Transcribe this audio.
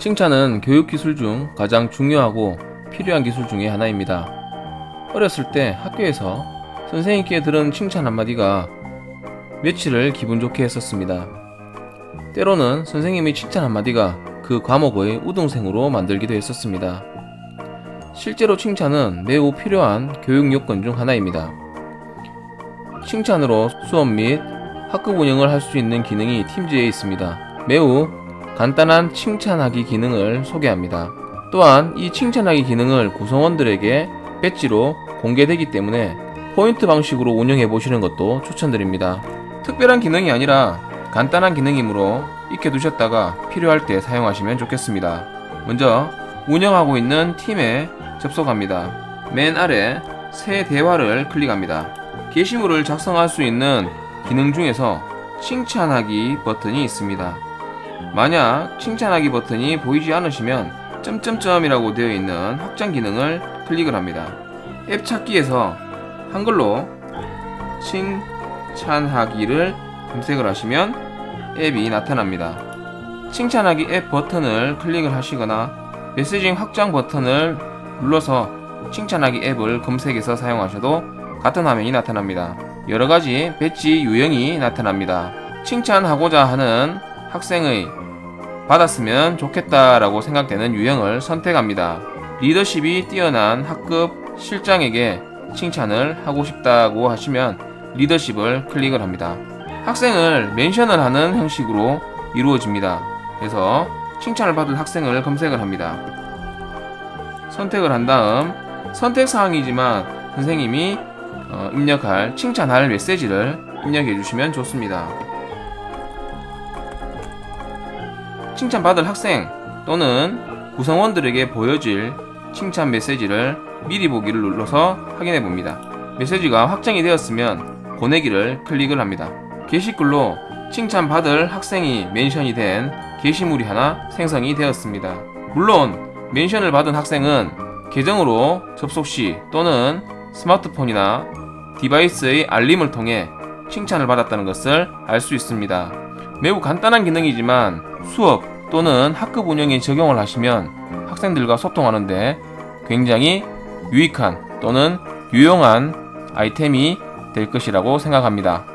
칭찬은 교육 기술 중 가장 중요하고 필요한 기술 중의 하나입니다. 어렸을 때 학교에서 선생님께 들은 칭찬 한마디가 며칠을 기분 좋게 했었습니다. 때로는 선생님의 칭찬 한마디가 그 과목의 우등생으로 만들기도 했었습니다. 실제로 칭찬은 매우 필요한 교육 요건 중 하나입니다. 칭찬으로 수업 및 학급 운영을 할 수 있는 기능이 팀즈에 있습니다. 매우 간단한 칭찬하기 기능을 소개합니다. 또한 이 칭찬하기 기능을 구성원들에게 배지로 공개되기 때문에 포인트 방식으로 운영해 보시는 것도 추천드립니다. 특별한 기능이 아니라 간단한 기능이므로 익혀 두셨다가 필요할 때 사용하시면 좋겠습니다. 먼저 운영하고 있는 팀에 접속합니다. 맨 아래 새 대화를 클릭합니다. 게시물을 작성할 수 있는 기능 중에서 칭찬하기 버튼이 있습니다. 만약 칭찬하기 버튼이 보이지 않으시면 점점점이라고 되어 있는 확장 기능을 클릭을 합니다. 앱 찾기에서 한글로 칭찬하기를 검색을 하시면 앱이 나타납니다. 칭찬하기 앱 버튼을 클릭을 하시거나 메시징 확장 버튼을 눌러서 칭찬하기 앱을 검색해서 사용하셔도 같은 화면이 나타납니다. 여러 가지 배지 유형이 나타납니다. 칭찬하고자 하는 학생의 받았으면 좋겠다라고 생각되는 유형을 선택합니다. 리더십이 뛰어난 학급 실장에게 칭찬을 하고 싶다고 하시면 리더십을 클릭을 합니다. 학생을 멘션을 하는 형식으로 이루어집니다. 그래서 칭찬을 받을 학생을 검색을 합니다. 선택을 한 다음 선택 사항이지만 선생님이 어, 입력할 칭찬할 메시지를 입력해 주시면 좋습니다. 칭찬받을 학생 또는 구성원들에게 보여질 칭찬 메시지를 미리 보기를 눌러서 확인해 봅니다. 메시지가 확정이 되었으면 보내기를 클릭을 합니다. 게시글로 칭찬받을 학생이 멘션이 된 게시물이 하나 생성이 되었습니다. 물론 멘션을 받은 학생은 계정으로 접속 시 또는 스마트폰이나 디바이스의 알림을 통해 칭찬을 받았다는 것을 알 수 있습니다. 매우 간단한 기능이지만 수업 또는 학급 운영에 적용을 하시면 학생들과 소통하는데 굉장히 유익한 또는 유용한 아이템이 될 것이라고 생각합니다.